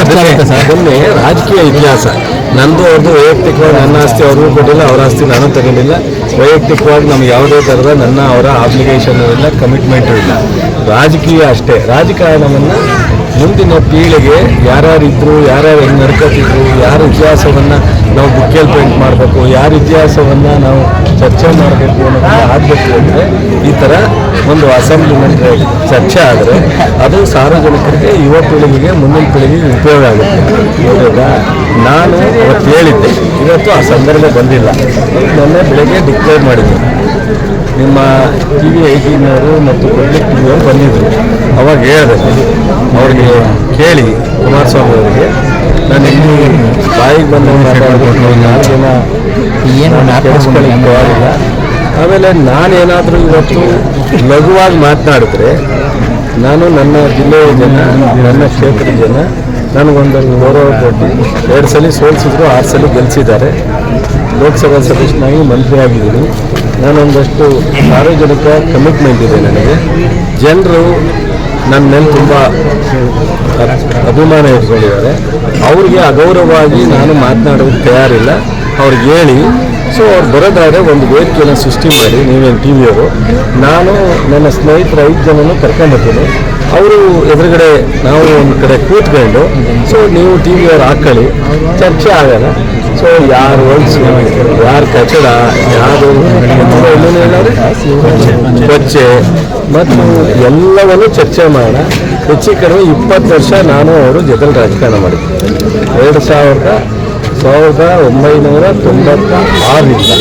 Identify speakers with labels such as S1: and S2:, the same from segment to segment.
S1: ಅದನ್ನೇ ರಾಜಕೀಯ ಇತಿಹಾಸ. ನಂದು ಅವ್ರದ್ದು ವೈಯಕ್ತಿಕವಾಗಿ ನನ್ನ ಆಸ್ತಿ ಅವ್ರಿಗೂ ಕೊಟ್ಟಿಲ್ಲ ಅವರ ಆಸ್ತಿ ನಾನು ತಗೊಂಡಿಲ್ಲ. ವೈಯಕ್ತಿಕವಾಗಿ ನಮ್ಗೆ ಯಾವುದೇ ಥರದ ನನ್ನ ಅವರ ಆಬ್ಲಿಗೇಷನ್ ಇಲ್ಲ ಕಮಿಟ್ಮೆಂಟು ಇಲ್ಲ. ರಾಜಕೀಯ ಅಷ್ಟೇ. ರಾಜಕಾರಣವನ್ನು ಮುಂದಿನ ಪೀಳಿಗೆ ಯಾರ್ಯಾರಿದ್ರು ಯಾರ್ಯಾರು ಹೆಂಗೆ ನಡ್ಕೋತಿದ್ರು ಯಾರ ಇತಿಹಾಸವನ್ನು ನಾವು ಬುಕ್ಕಲ್ಲಿ ಪೇಂಟ್ ಮಾಡಬೇಕು. ಯಾರ ಇತಿಹಾಸವನ್ನು ನಾವು ಚರ್ಚೆ ಮಾಡಬೇಕು ಅನ್ನೋದನ್ನ ಆಗಬೇಕು ಅಂದರೆ ಈ ಥರ ಒಂದು ಅಸೆಂಬ್ಲಿಮೆಂಟ್ ಚರ್ಚೆ ಆದರೆ ಅದು ಸಾರ್ವಜನಿಕರಿಗೆ ಯುವ ಪೀಳಿಗೆಗೆ ಮುಂದಿನ ಪೀಳಿಗೆಗೆ ಉಪಯೋಗ ಆಗುತ್ತೆ. ಹೌದಾ? ನಾನು ಅವತ್ತು ಹೇಳಿದ್ದೆ. ಇವತ್ತು ಆ ಸಂದರ್ಭ ಬಂದಿಲ್ಲ. ಮೊನ್ನೆ ಬೆಳಗ್ಗೆ ಡಿಕ್ಲೇರ್ ಮಾಡಿದ್ದೆ ನಿಮ್ಮ ಟಿ ವಿ ಏಯ್ಟೀನವರು ಮತ್ತು ಪಬ್ಲಿಕ್ ಟಿ ವಿಯವರು ಬಂದಿದ್ದರು ಅವಾಗ ಹೇಳಿದೆ. ಅವ್ರಿಗೆ ಕೇಳಿ ಕುಮಾರಸ್ವಾಮಿ ಅವರಿಗೆ ನಾನು ಇಲ್ಲಿ ಬಾಯಿಗೆ ಬಂದ ನಾಲ್ಕು ಜನ
S2: ಏನು
S1: ಆಗಿಲ್ಲ. ಆಮೇಲೆ ನಾನೇನಾದರೂ ಇವತ್ತು ಲಘುವಾಗಿ ಮಾತನಾಡಿದ್ರೆ ನಾನು ನನ್ನ ಜಿಲ್ಲೆಯ ಜನ ನನ್ನ ಕ್ಷೇತ್ರದ ಜನ ನನಗೊಂದು ಗೌರವ ಕೊಟ್ಟು ಎರಡು ಸಲ ಸೋಲಿಸಿದ್ರು ಆರು ಸಲ ಗೆಲ್ಲಿಸಿದ್ದಾರೆ ಲೋಕಸಭಾ ಸದಸ್ಯನಾಗಿ ಮಂತ್ರಿ ಆಗಿದ್ದೀನಿ. ನಾನೊಂದಷ್ಟು ಸಾರ್ವಜನಿಕ ಕಮಿಟ್ಮೆಂಟ್ ಇದೆ ನನಗೆ. ಜನರು ನನ್ನ ಮೇಲೆ ತುಂಬ ಅಭಿಮಾನ ಇಟ್ಕೊಂಡಿದ್ದಾರೆ. ಅವ್ರಿಗೆ ಅಗೌರವವಾಗಿ ನಾನು ಮಾತನಾಡೋದು ತಯಾರಿಲ್ಲ. ಅವ್ರಿಗೆ ಹೇಳಿ. ಸೊ ಅವ್ರು ಬರೋದಾದ್ರೆ ಒಂದು ವೇದಿಕೆಯನ್ನು ಸೃಷ್ಟಿ ಮಾಡಿ. ನೀವೇನು ಟಿ ವಿಯವರು ನಾನು ನನ್ನ ಸ್ನೇಹಿತರ ಐದು ಜನನು ಕರ್ಕೊಂಬರ್ತೀನಿ. ಅವರು ಎದುರುಗಡೆ ನಾವು ಒಂದು ಕಡೆ ಕೂತ್ಕೊಂಡು ಸೊ ನೀವು ಟಿ ವಿಯವ್ರು ಹಾಕೊಳ್ಳಿ. ಚರ್ಚೆ ಆಗೋಣ ಸೊ ಯಾರು ಹೊಲ್ಸು ಯಾರು ಕಚಡ ಯಾರು ಇಲ್ಲ ಚರ್ಚೆ ಮತ್ತು ಎಲ್ಲವನ್ನು ಚರ್ಚೆ ಮಾಡೋಣ. ಹೆಚ್ಚು ಕಡಿಮೆ ಇಪ್ಪತ್ತು ವರ್ಷ ನಾನು ಅವರು ಜೊತೆಲಿ ರಾಜಕಾರಣ ಮಾಡಿದ್ದೆ. ಎರಡು ಸಾವಿರದ ಸಾವಿರದ ಒಂಬೈನೂರ ತೊಂಬತ್ತ ಆರರಿಂದ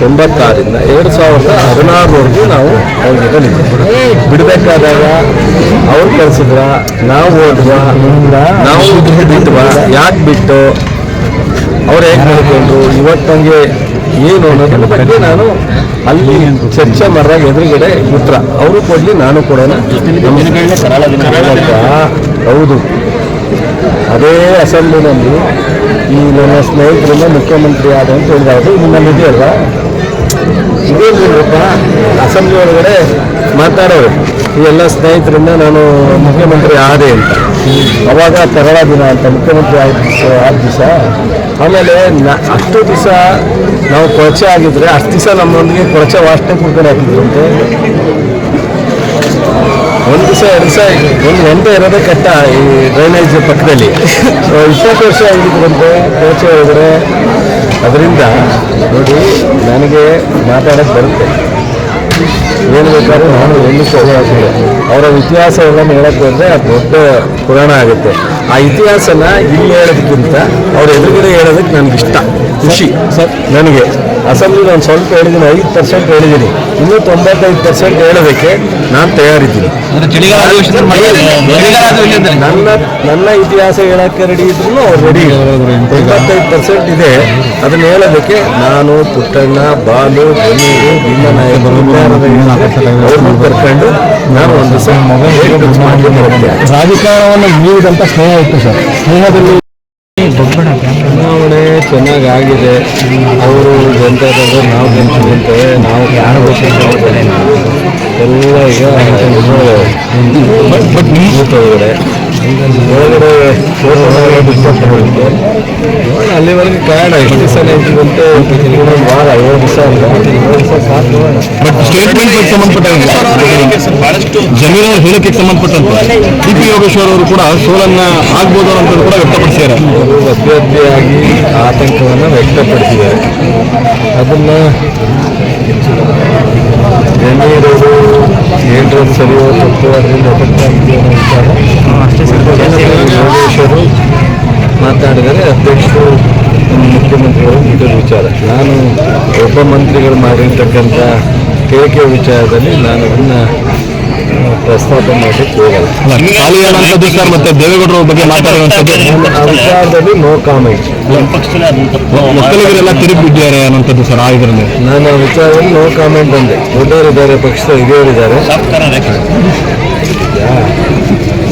S1: ತೊಂಬತ್ತಾರರಿಂದ. ಎರಡು ಸಾವಿರದ ಹದಿನಾರವರೆಗೂ ನಾವು ಅವ್ರ ಜೊತೆ ಬಿಡಬೇಕಾದಾಗ ಅವ್ರು ಕಳಿಸಿದ್ರ, ನಾವು ಹೋದ್ವಾ, ನಾವು ಬಿಟ್ವಾ, ಯಾಕೆ ಬಿಟ್ಟು? ಅವ್ರು ಹೇಗೆ ಮಾಡ್ಕೊಂಡ್ರು ಇವತ್ತು ಏನು ಅನ್ನೋದ್ರ ಬಗ್ಗೆ ನಾನು ಅಲ್ಲಿ ಚರ್ಚೆ ಮಾಡಿದಾಗ ಎದುರುಗಡೆ ಉತ್ತರ. ಅವರು ಕೊಡಲಿ ನಾನು ಕೊಡೋಣ. ಹೌದು. ಅದೇ ಅಸೆಂಬ್ಲಿನಲ್ಲಿ ಈ ನನ್ನ ಸ್ನೇಹಿತರಿಂದ ಮುಖ್ಯಮಂತ್ರಿ ಆದ ಅಂತ ಹೇಳಿದ್ರು ಅದು ನಿಮ್ಮಲ್ಲಿ ಇದೆಯಲ್ವಾ ಇದೇ ಅಸೆಂಬ್ಲಿ ಒಳಗಡೆ ಮಾತಾಡೋರು. ಎಲ್ಲ ಸ್ನೇಹಿತರಿಂದ ನಾನು ಮುಖ್ಯಮಂತ್ರಿ ಆದೆ ಅಂತ. ಅವಾಗ ಕರಾಳ ದಿನ ಅಂತ ಮುಖ್ಯಮಂತ್ರಿ ಆದ ಆದ ದಿವಸ, ಆಮೇಲೆ ನ, ಅಷ್ಟು ದಿವಸ ನಾವು ಕೊಳಚೆ ಆಗಿದ್ರೆ, ಅಷ್ಟು ದಿವಸ ನಮ್ಮೊಂದಿಗೆ ಕೊಳಚೆ ವಾಸನೆ ಕುಡ್ಕೊಂಡು ಹಾಕಿದ್ರಂತೆ ಒಂದು ದಿವಸ, ಎರಡು ದಿವಸ, ಒಂದು ಗಂಟೆ ಇರೋದೇ ಕಟ್ಟ ಈ ಡ್ರೈನೇಜ್ ಪಕ್ಕದಲ್ಲಿ. ಇಪ್ಪತ್ತು ವರ್ಷ ಆಗಿದ್ರಂತೆ ಕೋಚೆ ಹೋದರೆ, ಅದರಿಂದ ನೋಡಿ, ನನಗೆ ಮಾತಾಡೋಕ್ಕೆ ಬರುತ್ತೆ. ಏನು ಬೇಕಾದ್ರೂ ನಾನು ಎಲ್ಲಿಕ್ಕೆ ಹೋಗ್ತೀನಿ ಅವರ ಇತಿಹಾಸ ಎಲ್ಲ ಹೇಳಕ್ಕೆ ಅಂದರೆ ಅದು ದೊಡ್ಡ ಪುರಾಣ ಆಗುತ್ತೆ. ಆ ಇತಿಹಾಸನ ಇಲ್ಲಿ ಹೇಳೋದಕ್ಕಿಂತ ಅವ್ರ ಎದುರುಗಡೆ ಹೇಳೋದಕ್ಕೆ ನನಗಿಷ್ಟ. ಖುಷಿ. ಸರ್. ನನಗೆ. ಅಸೆಂಬ್ಲಿ ನಾನು ಸ್ವಲ್ಪ ಹೇಳಿದ್ದೀನಿ ಐದು ಪರ್ಸೆಂಟ್ ಹೇಳಿದ್ದೀನಿ. ಇನ್ನೂ ತೊಂಬತ್ತೈದು ಪರ್ಸೆಂಟ್ ಹೇಳೋದಕ್ಕೆ ನಾನು ತಯಾರಿದ್ದೀನಿ. ನನ್ನ ನನ್ನ ಇತಿಹಾಸ ಹೇಳಕ್ಕೆ ರೆಡಿ ಇದ್ರು ಅವ್ರು ರೆಡಿ ತೊಂಬತ್ತೈದು ಪರ್ಸೆಂಟ್ ಇದೆ. ಅದನ್ನ ಹೇಳೋದಕ್ಕೆ ನಾನು ಪುಟ್ಟಣ್ಣ ಬಾಲು ಜಮೀರು ಭೀಮನಾಯಕರು ಕರ್ಕೊಂಡು ನಾನು ಒಂದು ದಿವಸ ಮೊಬೈಲ್ ಮಾಡಿ ಬರುತ್ತೆ
S2: ರಾಜಕಾರಣವನ್ನು ಮೀರಿದಂತ ಸ್ನೇಹ ಇತ್ತು ಸರ್. ಸ್ನೇಹದಲ್ಲಿ
S1: ಚುನಾವಣೆ ಚೆನ್ನಾಗಿ ಆಗಿದೆ ಅವರು ಜನತಾದವರು ನಾವು ಗೆಲ್ತೀವಿ ನಾವು ಯಾರು ಎಲ್ಲ ಈಗ ಬಟ್ ಬೂತ್ ಒಳಗಡೆ ಅಲ್ಲಿವರೆಗೆ ಕಾರಣ ಎಷ್ಟು ದಿವಸ ಇನ್ನೊಂದು ವಾರ ಏಳು ದಿವಸ ಏಳು ದಿವಸ ಸಾಕು
S2: ಜಮೀರ್ ಅವ್ರ ಹೇಳಿಕೆಗೆ ಸಂಬಂಧಪಟ್ಟಂತೆ ಡಿ ಪಿ ಯೋಗೇಶ್ವರ್ ಅವರು ಕೂಡ ಸೋಲನ್ನ ಆಗ್ಬೋದು ಅಂತ ಕೂಡ ವ್ಯಕ್ತಪಡಿಸಿದ್ದಾರೆ
S1: ಅಭ್ಯರ್ಥಿಯಾಗಿ ಆತಂಕವನ್ನು ವ್ಯಕ್ತಪಡಿಸಿದ್ದಾರೆ ಅದನ್ನು ಹೇಳಿರೋದು ಸರಿಯೋ ತಪ್ಪು ಅದರಿಂದ ಎಫೆಕ್ಟ್ ಆಗಿದೆಯೋ ಅನ್ನೋ ವಿಚಾರ ಯೋಗೇಶ್ವರು ಮಾತಾಡಿದರೆ ಅಧ್ಯಕ್ಷರು ಮುಖ್ಯಮಂತ್ರಿಗಳು ಇದ್ರ ವಿಚಾರ. ನಾನು ಉಪಮಂತ್ರಿಗಳು ಮಂತ್ರಿಗಳು ಮಾಡಿರ್ತಕ್ಕಂಥ ಕೇಳಿಕೆ ವಿಚಾರದಲ್ಲಿ ನಾನು ಅದನ್ನು ಪ್ರಸ್ತಾಪ ಮಾಡಲಿಕ್ಕೆ ಹೋಗಲ್ಲ
S2: ಖಾಲಿ ಹೇಳುವಂಥದ್ದು ಸರ್ ಮತ್ತೆ ದೇವೇಗೌಡರ ಬಗ್ಗೆ ಮಾತಾಡುವಂಥದ್ದು
S1: ಆ ವಿಚಾರದಲ್ಲಿ ನೋ ಕಾಮೆಂಟ್
S2: ಒಕ್ಕಲಿಗರೆಲ್ಲ ತಿರುಗಿ ಬಿಟ್ಟಿದ್ದಾರೆ ಅನ್ನೋಂಥದ್ದು ಸರ್ ಆ ಇದರಲ್ಲಿ
S1: ನಾನು ವಿಚಾರದಲ್ಲಿ ನೋ ಕಾಮೆಂಟ್ ಅಂದೆ ಬೇರೆ ಪಕ್ಷದ ಹಿರಿಯರಿದ್ದಾರೆ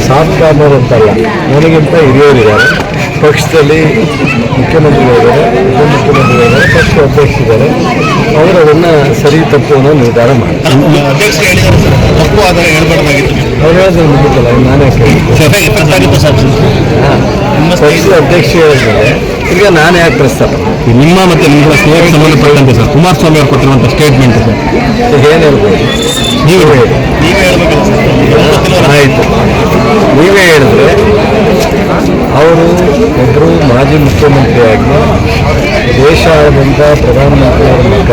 S1: ಸಾಫ್ಟ್ ಕಾರ್ನರ್ ಅಂತಲ್ಲ ನನಗಿಂತ ಹಿರಿಯರಿದ್ದಾರೆ ಪಕ್ಷದಲ್ಲಿ ಮುಖ್ಯಮಂತ್ರಿಗಳಿದ್ದಾರೆ ಉಪಮುಖ್ಯಮಂತ್ರಿಗಳಿದ್ದಾರೆ ಪಕ್ಷ ಅಧ್ಯಕ್ಷರಿದ್ದಾರೆ ಅವರು ಅದನ್ನು ಸರಿ ತಪ್ಪು ಅನ್ನೋ ನಿರ್ಧಾರ
S2: ಮಾಡಿ ತಪ್ಪು ಆದರೆ ಹೇಳ್ಬಾರ್ದಾಗಿತ್ತು.
S1: ಅವ್ರು ಹೇಳಿದ್ರೆ ಮುಗಿತಲ್ಲ ನಾನೇ ಪಕ್ಷದ ಅಧ್ಯಕ್ಷ ಹೇಳಿದ್ರೆ ಈಗ ನಾನು ಯಾಕೆ ಪ್ರಸ್ತಾಪ
S2: ನಿಮ್ಮ ಮತ್ತೆ ನಿಮ್ಮ ಸ್ನೇಹಕ್ಕೆ ಸಂಬಂಧಪಟ್ಟಂತೆ ಸರ್. ಕುಮಾರಸ್ವಾಮಿ ಅವರು ಕೊಟ್ಟಿರುವಂಥ ಸ್ಟೇಟ್ಮೆಂಟ್ ಸರ್.
S1: ಏನು ಹೇಳ್ಬೋದು ನೀವು ಹೇಳಿ.
S2: ನೀವೇ ಹೇಳ್ಬೇಕಲ್ಲ
S1: ಆಯಿತು. ನೀವೇ ಹೇಳಿದ್ರೆ ಅವರು ಒಬ್ಬರು ಮಾಜಿ ಮುಖ್ಯಮಂತ್ರಿಯಾಗಿ ದೇಶ ಆಳಿದಂಥ ಪ್ರಧಾನಮಂತ್ರಿಯವರ ಮಗ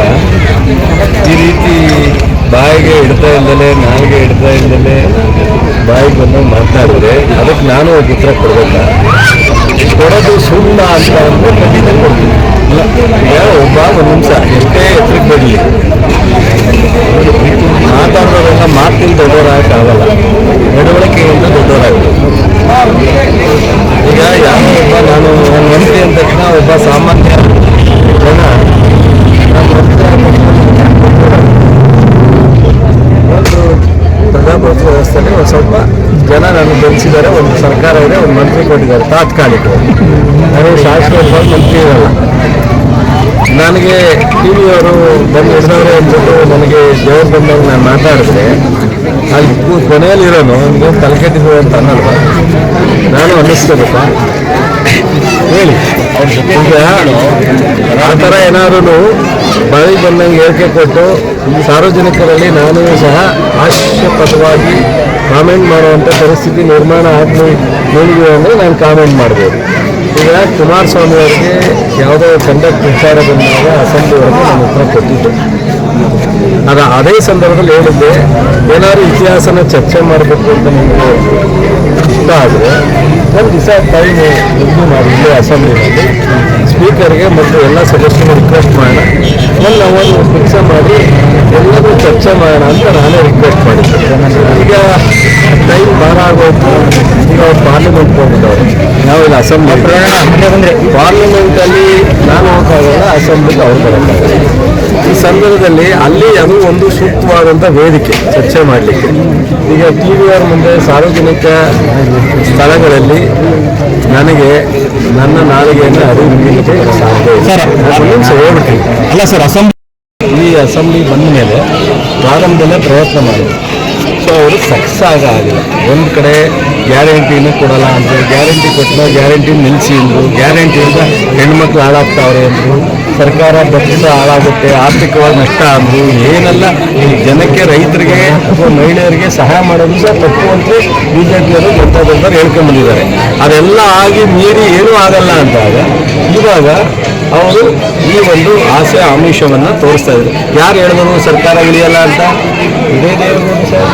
S1: ಈ ರೀತಿ ಬಾಯಿಗೆ ಇಡ್ತಾ ಇಲ್ದಲೇ, ನಾಯಿಗೆ ಇಡ್ತಾ ಇಲ್ದಲೇ ಬಾಯಿಗೆ ಬಂದು ಮಾತನಾಡಿದ್ರೆ ಅದಕ್ಕೆ ನಾನು ಒಂದು ಉತ್ತರ ಕೊಡಬೇಕ? ಕೊಡೋದು ಸುಳ್ಳ ಅಂತ ಅಂದರೆ ಖಂಡಿತ ಕೊಡ್ತೀನಿ. ಇಲ್ಲ ಒಬ್ಬ ಒಂದು ನಿಮಿಷ, ಎಷ್ಟೇ ಎತ್ತರಕ್ಕೆ ಬರಲಿ. ಮಾತಾಡೋದೆಲ್ಲ ಮಾತಿನ ದೊಡ್ಡವರಾಗಕ್ಕಾಗಲ್ಲ ನಡವಳಿಕೆಯಿಂದ ದೊಡ್ಡವರಾಗಬೇಕು ಈಗ ಯಾವ ನಾನು ನನ್ನ ಮಂತ್ರಿ ಅಂದ ತಕ್ಷಣ ಒಬ್ಬ ಸಾಮಾನ್ಯ ಜನ ಪ್ರಜಾಪ್ರಭುತ್ವ ವ್ಯವಸ್ಥೆಯಲ್ಲಿ ಒಂದು ಸ್ವಲ್ಪ ಜನ ನಾನು ಬೆಳೆಸಿದ್ದಾರೆ, ಒಂದು ಸರ್ಕಾರ ಇದೆ, ಒಂದು ಮಂತ್ರಿ ಕೊಟ್ಟಿದ್ದಾರೆ ತಾತ್ಕಾಲಿಕ ನಾನು ಶಾಶ್ವತವಾಗಿ ಮಂತ್ರಿ ಇರಲ್ಲ. ನನಗೆ ಟಿ ವಿಯವರು ಬಂದು ಹಿಡಿದವ್ರೆ ಅಂದ್ಬಿಟ್ಟು ನನಗೆ ದೇವ್ರು ಬಂದಾಗ ನಾನು ಮಾತಾಡಿದ್ರೆ ಅಲ್ಲಿ ಇರೋನು ಕೊನೆಯಲ್ಲಿರೋನು ನನಗೆ ತಲೆಕೆಟ್ಟಿದ್ರು ಅಂತ ನಾನು ಅನ್ನಿಸ್ಕೋಬೇಕಾ ಹೇಳಿ. ಈಗ ಆ ಥರ ಏನಾದ್ರೂ ಬಾಯಿ ಬಂದಂಗೆ ಹೇಳಿಕೆ ಕೊಟ್ಟು ಸಾರ್ವಜನಿಕರಲ್ಲಿ ನಾನು ಸಹ ಹಾಸ್ಯಪದವಾಗಿ ಕಾಮೆಂಟ್ ಮಾಡುವಂಥ ಪರಿಸ್ಥಿತಿ ನಿರ್ಮಾಣ ಆಗಲಿ ನೋಡಿದೆ ಅಂದರೆ ನಾನು ಕಾಮೆಂಟ್ ಮಾಡ್ಬೋದು. ಈಗ ಕುಮಾರಸ್ವಾಮಿ ಅವರಿಗೆ ಯಾವುದೋ ಕಂಡಕ್ಟ್ ವಿಚಾರ ಬಂದಾಗ ಅಸೆಂಬ್ಲಿವರೆಗೆ ನಾನು ಉತ್ತರ ಕೊಟ್ಟಿದ್ದೆ. ಅದ ಅದೇ ಸಂದರ್ಭದಲ್ಲಿ ಹೇಳಿದ್ದೆ, ಏನಾದ್ರು ಇತಿಹಾಸನ ಚರ್ಚೆ ಮಾಡಬೇಕು ಅಂತ ನಿಮಗೆ ಇಷ್ಟ ಆದರೆ ಒಂದು ದಿವಸ ಟೈಮ್ ಇದು ಮಾಡಿ ಇಲ್ಲೇ ಅಸೆಂಬ್ಲಿನಲ್ಲಿ ಸ್ಪೀಕರ್ಗೆ ಮತ್ತು ಎಲ್ಲ ಸದಸ್ಯರು ರಿಕ್ವೆಸ್ಟ್ ಮಾಡೋಣ. ಒಂದು ಅವನು ಫಿಕ್ಸ ಮಾಡಿ ಎಲ್ಲರೂ ಚರ್ಚೆ ಮಾಡೋಣ ಅಂತ ನಾನೇ ರಿಕ್ವೆಸ್ಟ್ ಮಾಡಿದ್ದೆ. ಈಗ ಟೈಮ್ ಭಾರ ಈಗ ಅವ್ರು ಪಾರ್ಲಿಮೆಂಟ್ ಹೋಗ್ಬಿಟ್ಟವ್ರು ಇಲ್ಲಿ ಅಸೆಂಬ್ಲಿ ಪಾರ್ಲಿಮೆಂಟಲ್ಲಿ ನಾನು ಹೋಗೋಕ್ಕಾಗಲ್ಲ ಅಸೆಂಬ್ಲಿಗೆ ಅವ್ರು ಬರೋಕ್ಕಾಗಲ್ಲ ಈ ಸಂದರ್ಭದಲ್ಲಿ ಅಲ್ಲಿ ಅದು ಒಂದು ಸೂಕ್ತವಾದಂಥ ವೇದಿಕೆ ಚರ್ಚೆ ಮಾಡಲಿಕ್ಕೆ. ಈಗ ಟಿ ಆರ್ ಮುಂದೆ ಸಾರ್ವಜನಿಕ ಸ್ಥಳಗಳಲ್ಲಿ ನನಗೆ ನನ್ನ ನಾಲಿಗೆಯನ್ನು ಸಾಧ್ಯ ಇಲ್ಲ.
S2: ಸರ್,
S1: ಒಂದು ನಿಮಿಷ
S2: ಅಲ್ಲ ಸರ್ ಅಸೆಂಬ್ಲಿ
S1: ಈ ಅಸೆಂಬ್ಲಿ ಬಂದ ಮೇಲೆ ಪ್ರಾರಂಭದಲ್ಲೇ ಪ್ರಯತ್ನ ಮಾಡಿದ್ರು ಸೊ ಅವರು ಸಕ್ಸಸ್ ಆಗ ಆಗಿಲ್ಲ. ಒಂದು ಕಡೆ ಗ್ಯಾರಂಟಿನೂ ಕೊಡಲ್ಲ ಅಂದರು ಗ್ಯಾರಂಟಿ ಕೊಟ್ಟರೆ ಗ್ಯಾರಂಟಿ ನಿಲ್ಲಿಸಿ ಅಂದರು. ಗ್ಯಾರಂಟಿಯಿಂದ ಹೆಣ್ಮಕ್ಳು ಹಾಳಾಗ್ತಾವ್ರೆ ಅಂದರು. ಸರ್ಕಾರ ದಕ್ಷಿಣ ಹಾಳಾಗುತ್ತೆ, ಆರ್ಥಿಕವಾಗಿ ನಷ್ಟ ಅಂದರು. ಏನೆಲ್ಲ ಜನಕ್ಕೆ, ರೈತರಿಗೆ ಅಥವಾ ಮಹಿಳೆಯರಿಗೆ ಸಹಾಯ ಮಾಡೋದು ಸಹ ತಪ್ಪು ಅಂತ ಬಿ ಜೆ ಪಿಯವರು ಹೇಳ್ಕೊಂಡ್ಬಂದಿದ್ದಾರೆ ಅದೆಲ್ಲ ಆಗಿ ಮೀರಿ ಏನೂ ಆಗಲ್ಲ ಅಂತಾಗ ಇವಾಗ ಅವರು ಈ ಒಂದು ಆಸೆ ಆಮಿಷವನ್ನು ತೋರಿಸ್ತಾ ಇದ್ರು. ಯಾರು ಹೇಳಿದ್ರು ಸರ್ಕಾರ ಇಳಿಯಲ್ಲ ಅಂತ? ಇದೇ ದೇವೇಗೌಡ ಸರ್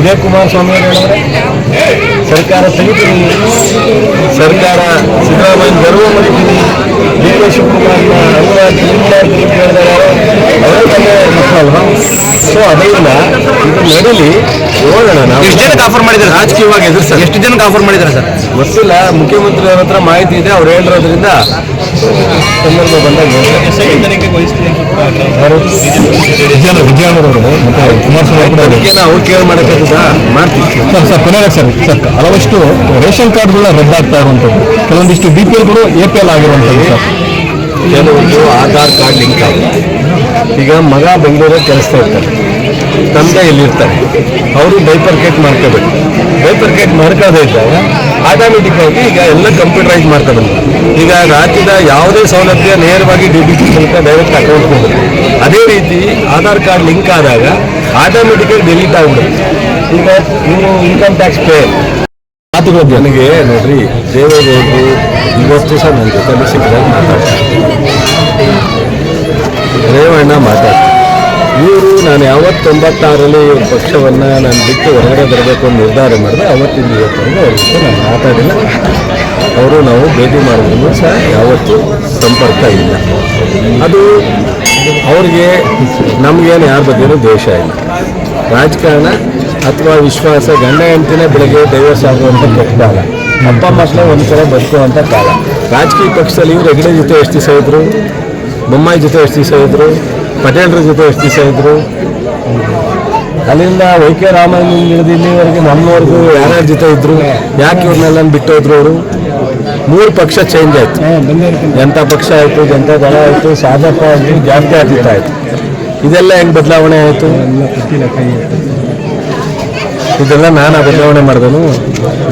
S1: ಇದೇ ಕುಮಾರಸ್ವಾಮಿ ಅವರು ಹೇಳಿದ್ರೆ. ಸರ್ಕಾರ ತೆಗಿತೀನಿ. ಸರ್ಕಾರ ಸಿದ್ದರಾಮಯ್ಯ ಗರ್ವ ಮಾಡಿದ್ದೀನಿ ಡಿ ಕೆ ಶಿವಕುಮಾರ್ನ ಅಂಗವಾಗಿ ಮಕ್ಕಳಲ್ವಾ ಸೊ ಅದರಿಂದ ಇದು ನಡೀಲಿ ನೋಡೋಣ ನಾವು.
S2: ಎಷ್ಟು ಜನಕ್ಕೆ ಆಫರ್ ಮಾಡಿದ್ದಾರೆ
S1: ರಾಜಕೀಯವಾಗಿ ಎದುರಿಸ
S2: ಎಷ್ಟು ಜನಕ್ಕೆ ಆಫರ್ ಮಾಡಿದ್ದಾರೆ ಸರ್?
S1: ಗೊತ್ತಿಲ್ಲ. ಮುಖ್ಯಮಂತ್ರಿ ಅವ್ರ ಹತ್ರ ಮಾಹಿತಿ ಇದೆ. ಅವ್ರು ಹೇಳಿರೋದ್ರಿಂದ ಸಂದರ್ಭ ಬಂದಾಗ
S2: ವಿಜಯನಗರವರು ಮತ್ತೆ ಕುಮಾರಸ್ವಾಮಿ ಕೂಡ
S1: ಅವ್ರು ಕೇಳಿ ಮಾಡಕ್ಕಂತ ಮಾಡ್ತೀವಿ.
S2: ಸರ್ ಸರ್ ಕೊನೆಗೆ ಸರ್ ಸರ್ ಹಲವಷ್ಟು ರೇಷನ್ ಕಾರ್ಡ್ಗಳನ್ನ ರದ್ದಾಗ್ತಾ ಇರುವಂಥದ್ದು. ಕೆಲವೊಂದಿಷ್ಟು ಬಿ ಪಿ ಎಲ್ಗಳು ಎ ಪಿ ಎಲ್ ಆಗಿರುವಂಥದ್ದು ಸರ್.
S1: ಕೆಲವೊಂದು ಆಧಾರ್ ಕಾರ್ಡ್ ಲಿಂಕ್ ಆಗುತ್ತೆ. ಈಗ ಮಗ ಬೆಂಗಳೂರಲ್ಲಿ ಕೆಲಸ ಇರ್ತಾರೆ ತಂದೆ ಇಲ್ಲಿರ್ತಾರೆ ಅವರು ಬೈಪರ್ಕೇಟ್ ಮಾಡ್ಕೋಬೇಕು. ಬೈಪರ್ಕೇಟ್ ಮಾಡ್ಕೋದೇ ಇದ್ದಾಗ ಆಟೋಮೆಟಿಕ್ ಆಗಿ ಈಗ ಎಲ್ಲ ಕಂಪ್ಯೂಟರೈಸ್ ಮಾಡ್ತಾರೆ ಈಗ ರಾಜ್ಯದ ಯಾವುದೇ ಸೌಲಭ್ಯ ನೇರವಾಗಿ ಡಿ ಬಿ ಟಿ ಮೂಲಕ ಡೈರೆಕ್ಟ್ ಅಕೌಂಟ್ ಹೋಗುತ್ತೆ ಅದೇ ರೀತಿ ಆಧಾರ್ ಕಾರ್ಡ್ ಲಿಂಕ್ ಆದಾಗ ಆಟೋಮೆಟಿಕಾಗಿ ಡಿಲೀಟ್ ಆಗ್ಬಿಡುತ್ತೆ. ಈಗ ನೀವು ಇನ್ಕಮ್ ಟ್ಯಾಕ್ಸ್ ಪೇ ಮಾತುಗಳು ನನಗೆ ನೋಡ್ರಿ, ದೇವೇಗೌಡರು ಇವತ್ತು ಸಹ ನನ್ನ ಜೊತೆ ಸಿಕ್ಕಿದಾಗ ಮಾತಾಡ್ತಾರೆ ರೇವಣ್ಣ ಮಾತಾಡ್ತಾರೆ. ನಾನು ಯಾವತ್ತು ತೊಂಬತ್ತಾರರಲ್ಲಿ ಪಕ್ಷವನ್ನು ನಾನು ಬಿಟ್ಟು ಹೊರಗಡೆ ಬರಬೇಕು ಅಂತ ನಿರ್ಧಾರ ಮಾಡಿದೆ. ಅವತ್ತಿಂದ ಇವತ್ತವರೆಗೂ ಅವ್ರ ಜೊತೆ ನಾನು ಮಾತಾಡಿಲ್ಲ. ಅವರು ನಾವು ಭೇಟಿ ಮಾಡಿದ್ರು ಸಹ ಯಾವತ್ತೂ ಸಂಪರ್ಕ ಇಲ್ಲ. ಅದು ಅವ್ರಿಗೆ ನಮಗೇನು ಯಾರ ಬಗ್ಗೆನೂ ದ್ವೇಷ ಇಲ್ಲ. ರಾಜಕಾರಣ ಅಥವಾ ವಿಶ್ವಾಸ, ಗಂಡ ಹೆಂಡತಿನೇ ಬೆಳಗ್ಗೆ ದೈವ ಆಗುವಂಥ ಕಾಲ ಅಪ್ಪ ಮಕ್ಕಳೇ ಒಂದು ಕಡೆ ಬದುಕುವಂಥ ಕಾಲ. ರಾಜಕೀಯ ಪಕ್ಷದಲ್ಲಿ ಇವ್ರು ಹೆಗಡೆ ಜೊತೆ ಎಷ್ಟು ದಿವಸ ಇದ್ರು? ಬೊಮ್ಮಾಯಿ ಜೊತೆ ಎಷ್ಟು ದಿವಸ ಪಟೇಲ್ರ ಜೊತೆ ಎಷ್ಟು ದಿವಸ ಇದ್ರು? ಅಲ್ಲಿಂದ ವೈ ಕೆ ರಾಮಯ್ಯನಿಂದ ಹಿಡಿದು ಇಲ್ಲಿವರೆಗೆ ನಮ್ಮವರೆಗೂ ಯಾರ್ಯಾರ ಜೊತೆ ಇದ್ರು? ಯಾಕೆ ಇವ್ರನ್ನೆಲ್ಲ ಬಿಟ್ಟೋದ್ರು ಅವರು? ಮೂರು ಪಕ್ಷ ಚೇಂಜ್ ಆಯ್ತು. ಜನತಾ ಪಕ್ಷ ಆಯಿತು ಜನತಾ ದಳ ಆಯಿತು ಸಾಧಕ ಆಯಿತು ಆತೀತ ಆಯಿತು. ಇದೆಲ್ಲ ಹೆಂಗೆ ಬದಲಾವಣೆ ಆಯಿತು? ಇದೆಲ್ಲ ನಾನು ಬದಲಾವಣೆ ಮಾಡಿದನು.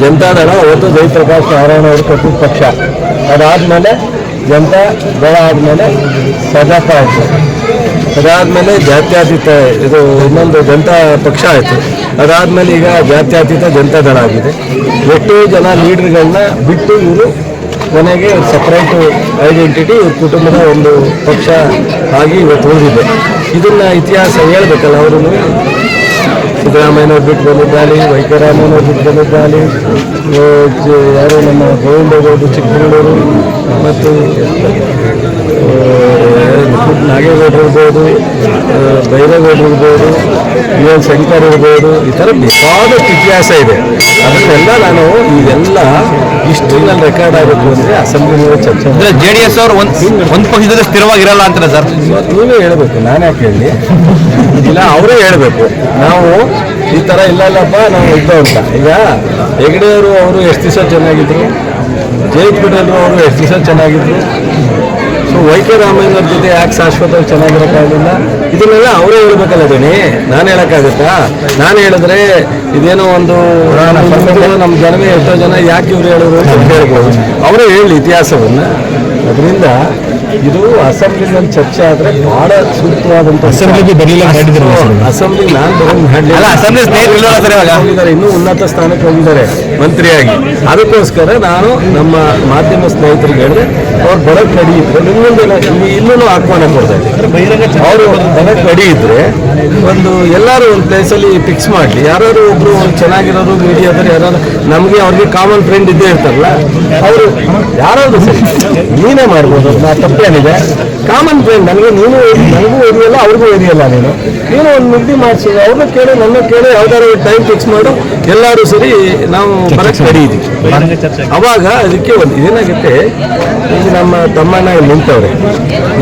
S1: ಜನತಾದಳ ಅವತ್ತು ಜಯಪ್ರಕಾಶ್ ನಾರಾಯಣ ಅವರು ಕಟ್ಟಿದ ಪಕ್ಷ. ಅದಾದಮೇಲೆ ಜನತಾ ದಳ ಆದಮೇಲೆ ಸಜಾಪ ಆಯಿತು ಅದಾದಮೇಲೆ ಜಾತ್ಯತೀತ ಇದು ಇನ್ನೊಂದು ಜನತಾ ಪಕ್ಷ ಆಯಿತು. ಅದಾದಮೇಲೆ ಈಗ ಜಾತ್ಯತೀತ ಜನತಾ ದಳ ಆಗಿದೆ. ಎಷ್ಟೋ ಜನ ಲೀಡರ್ಗಳನ್ನ ಬಿಟ್ಟು ಇವರು ಕೊನೆಗೆ ಸಪ್ರೇಟು ಐಡೆಂಟಿಟಿ ಕುಟುಂಬದ ಒಂದು ಪಕ್ಷ ಆಗಿ ಇವತ್ತು ಉಳಿದಿದೆ. ಇದನ್ನ ಇತಿಹಾಸ ಹೇಳ್ಬೇಕಲ್ಲ ಅವರು ಸಿದ್ದರಾಮಯ್ಯನವ್ರು ಬಿಟ್ಟು ಬಂದಿದ್ದಾಲಿ ವೈಕರಾಮಯ್ಯನವ್ರು ಬಿಟ್ಟು ಬಂದಿದ್ದಾಲಿ ಯಾರು ನಮ್ಮ ಗೋವಿಂದಗೌಡರು, ಚಿಕ್ಕಮಗಳೂರು ಮತ್ತು ನಾಗೇಗೌಡರು ಇರ್ಬೋದು ಬೈರೇಗೌಡರು ಇರ್ಬೋದು ಯು ಎನ್ ಶಂಕರ್ ಇರ್ಬೋದು ಈ ಥರ ಬೇಕಾದಷ್ಟು ಇತಿಹಾಸ ಇದೆ. ಅದಕ್ಕೆಲ್ಲ ನಾನು ಇವೆಲ್ಲ ಹಿಸ್ಟ್ರಿನಲ್ಲಿ ರೆಕಾರ್ಡ್ ಆಗಬೇಕು ಅಂದರೆ ಅಸೆಂಬ್ಲಿನಲ್ಲಿ ಚರ್ಚೆ ಅಂದರೆ
S2: ಜೆ ಡಿ ಎಸ್ ಅವರು ಒಂದು ಒಂದು ಪಕ್ಷದಲ್ಲಿ ಸ್ಥಿರವಾಗಿರಲ್ಲ ಅಂತಾರೆ ಸರ್.
S1: ನೀವೇ ಹೇಳಬೇಕು ನಾನು ಯಾಕೆ ಹೇಳಿ? ಇಲ್ಲ ಅವರೇ ಹೇಳಬೇಕು. ನಾವು ಈ ಥರ ಇಲ್ಲ ಇಲ್ಲಪ್ಪ ನಾವು ಇದ್ದು ಅಂತ. ಈಗ ಹೆಗಡೆಯವರು ಅವರು ಎಷ್ಟು ದಿವಸ ಚೆನ್ನಾಗಿದ್ರು? ಜಯಂತ್ ಬಿಡಲ್ರು ಅವರು ಎಕ್ಸಿಷನ್ ಚೆನ್ನಾಗಿದ್ರು. ಸೊ ವೈ ಕೆ ರಾಮಯ್ಯನವ್ರ ಜೊತೆ ಯಾಕೆ ಶಾಶ್ವತವಾಗಿ ಚೆನ್ನಾಗಿರೋಕ್ಕಾಗಲಿಲ್ಲ ಇದನ್ನೆಲ್ಲ ಅವರೇ ಹೇಳ್ಬೇಕಲ್ಲ ದಣಿ ನಾನು ಹೇಳೋಕ್ಕಾಗುತ್ತಾ? ನಾನು ಹೇಳಿದ್ರೆ ಇದೇನೋ ಒಂದು ನಮ್ಮ ಜನವೇ ಎಷ್ಟೋ ಜನ ಯಾಕೆ ಇವ್ರು ಹೇಳಿದ್ರು ಅಂತ ಹೇಳ್ಬೋದು. ಅವರೇ ಹೇಳಿ ಇತಿಹಾಸವನ್ನು. ಅದರಿಂದ ಇದು ಅಸೆಂಬ್ಲಿನಲ್ಲಿ ಚರ್ಚೆ ಆದರೆ ಬಹಳ ಸೂಕ್ತವಾದಂಥ
S2: ಅಸೆಂಬ್ಲಿಗೆ ಬರಲಿಲ್ಲ.
S1: ಅಸೆಂಬ್ಲಿ ನಾನು
S2: ಅಲ್ಲ, ಅಸೆಂಬ್ಲಿ
S1: ಇನ್ನೂ ಉನ್ನತ ಸ್ಥಾನಕ್ಕೆ ಹೋಗಿದ್ದಾರೆ. ಮಂತ್ರಿಯಾಗಿ. ಅದಕ್ಕೋಸ್ಕರ ನಾನು ನಮ್ಮ ಮಾಧ್ಯಮ ಸ್ನೇಹಿತರಿಗೆ ಹೇಳಿದ್ರೆ ಅವ್ರು ಇದ್ರೆ ನಿಮ್ಮ ಮುಂದೆ ಇಲ್ಲಿ ಆಹ್ವಾನ ಕೊಡ್ತಾ ಇದ್ದೀವಿ ಅವರು ಬಡಕ್ ರೆಡಿ ಇದ್ರೆ ಒಂದು ಎಲ್ಲರೂ ಒಂದು ಪ್ಲೇಸಲ್ಲಿ ಫಿಕ್ಸ್ ಮಾಡಲಿ. ಯಾರು ಒಬ್ರು ಚೆನ್ನಾಗಿರೋರು ಮೀಡಿಯಾದವ್ರು ಯಾರು ನಮಗೆ ಅವ್ರಿಗೆ ಕಾಮನ್ ಫ್ರೆಂಡ್ ಇದ್ದೇ ಇರ್ತಾರಲ್ಲ, ಅವರು ಯಾರಾದ್ರೂ ನೀನೇ ಮಾಡ್ಬೋದು, ನಾ ತಪ್ಪೇನಿದೆ. ಕಾಮನ್ ಫ್ರೆಂಡ್ ನನಗೆ ನೀನು ನನಗೂ ಓದಿಯಲ್ಲ, ಅವ್ರಿಗೂ ಓದಿಯಲ್ಲ ನೀನು. ನೀನು ಒಂದು ನಿಗದಿ ಮಾಡಿಸಿ, ಅವ್ರನ್ನ ಕೇಳಿ, ನನ್ನ ಕೇಳಿ, ಯಾವ್ದಾದ್ರು ಟೈಮ್ ಫಿಕ್ಸ್ ಮಾಡು. ಎಲ್ಲರೂ ಸರಿ, ನಾವು ಬರಕ್ಕೆ ರೆಡಿ ಇದ್ದೀವಿ ಅವಾಗ ಅದಕ್ಕೆ ಒಂದು ಏನಾಗುತ್ತೆ ಈಗ ನಮ್ಮ ತಮ್ಮಣ್ಣ ಇಲ್ಲಿ ನಿಂತವ್ರೆ.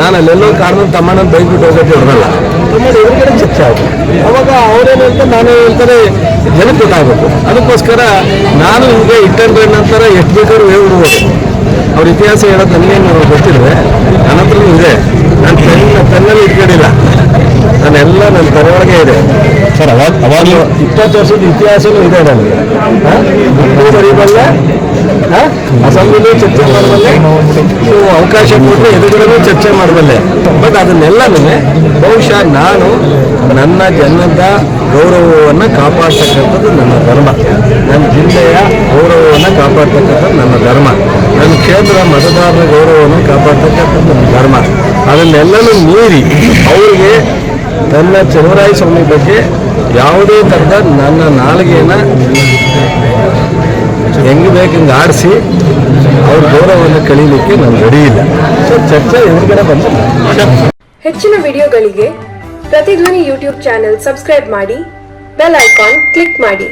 S1: ನಾನು ಅಲ್ಲೆಲ್ಲೋ ಕಾರಣ ತಮ್ಮಣ್ಣ ಬೈದ್ಬಿಟ್ಟು ಹೋಗೋದು ಹೊರಡಲ್ಲ ತಮ್ಮಣ್ಣ ಎದುರುಗಡೆ ಚರ್ಚೆ ಆಗುತ್ತೆ. ಅವಾಗ ಅವ್ರೇನು ಅಂತ ನಾನು ಹೇಳ್ತಾರೆ ಜನಕ್ಕೆ ಗೊತ್ತಾಗಬೇಕು ಅದಕ್ಕೋಸ್ಕರ ನಾನು ಈಗ ಇಟ್ಟಂಡ್ರೆ ನಂತರ ಎಷ್ಟು ಬೇಕಾದ್ರೂ ಹೇಳ್ಬಿಡ್ಬೋದು ಅವ್ರ ಇತಿಹಾಸ ಹೇಳೋದು ನನಗೇನು ಗೊತ್ತಿದೆ ನನ್ನ ಹತ್ರನೂ ಇದೆ. ನಾನು ಪೆನ್ ಪೆನ್ನಲ್ಲಿ ಇಟ್ಕೊಂಡಿಲ್ಲ. ನಾನೆಲ್ಲ ನನ್ನ ತಲೆಯೊಳಗೆ ಇದೆ.
S2: ಸರ್ ಅವಾಗ ಅವಾಗಲೂ
S1: ಇಪ್ಪತ್ತು ವರ್ಷದ ಇತಿಹಾಸನೂ ಇದೆ ನನಗೆ? ಬುಕ್ಕು ಬರೀಬಲ್ಲೆ ಹಾ? ಅಸೆಂಬ್ಲಿಲಿ ಚರ್ಚೆ ಮಾಡಬಲ್ಲೆ ನೀವು ಅವಕಾಶ ಕೊಟ್ಟರೆ ಎದುರುಗಡೆನೂ ಚರ್ಚೆ ಮಾಡಬಲ್ಲೆ. ಬಟ್ ಅದನ್ನೆಲ್ಲನೂ ಬಹುಶಃ ನಾನು ನನ್ನ ಜನದ ಗೌರವವನ್ನು ಕಾಪಾಡ್ತಕ್ಕಂಥದ್ದು ನನ್ನ ಧರ್ಮ. ನನ್ನ ಜಿಲ್ಲೆಯ ಗೌರವವನ್ನು ಕಾಪಾಡ್ತಕ್ಕಂಥದ್ದು ನನ್ನ ಧರ್ಮ. ನನ್ನ ಕ್ಷೇತ್ರ ಮತದಾರರ ಗೌರವವನ್ನು ಕಾಪಾಡ್ತಕ್ಕಂಥದ್ದು ನನ್ನ ಧರ್ಮ. ಅದನ್ನೆಲ್ಲನೂ ಮೀರಿ ಅವರಿಗೆ ನನ್ನ ಚೆನ್ನರಾಯ ಸ್ವಾಮಿ ಬಗ್ಗೆ ಯಾವುದೇ ಥರದ ನನ್ನ ನಾಲಿಗೆಯನ್ನು ಹೆಂಗೆ ಬೇಕು ಹಿಂಗ್ ಆಡಿಸಿ ಅವ್ರ ಗೌರವವನ್ನು ಕಳೀಲಿಕ್ಕೆ ನಾನು ರೆಡಿ ಇಲ್ಲ. ಸೊ ಚರ್ಚೆ ಎದುರುಗಡೆ ಬಂದು
S3: ಹೆಚ್ಚಿನ ವಿಡಿಯೋಗಳಿಗೆ ಪ್ರತಿಧ್ವನಿ ಯೂಟ್ಯೂಬ್ ಚಾನೆಲ್ ಸಬ್ಸ್ಕ್ರೈಬ್ ಮಾಡಿ ಬೆಲ್ ಐಕಾನ್ ಕ್ಲಿಕ್ ಮಾಡಿ.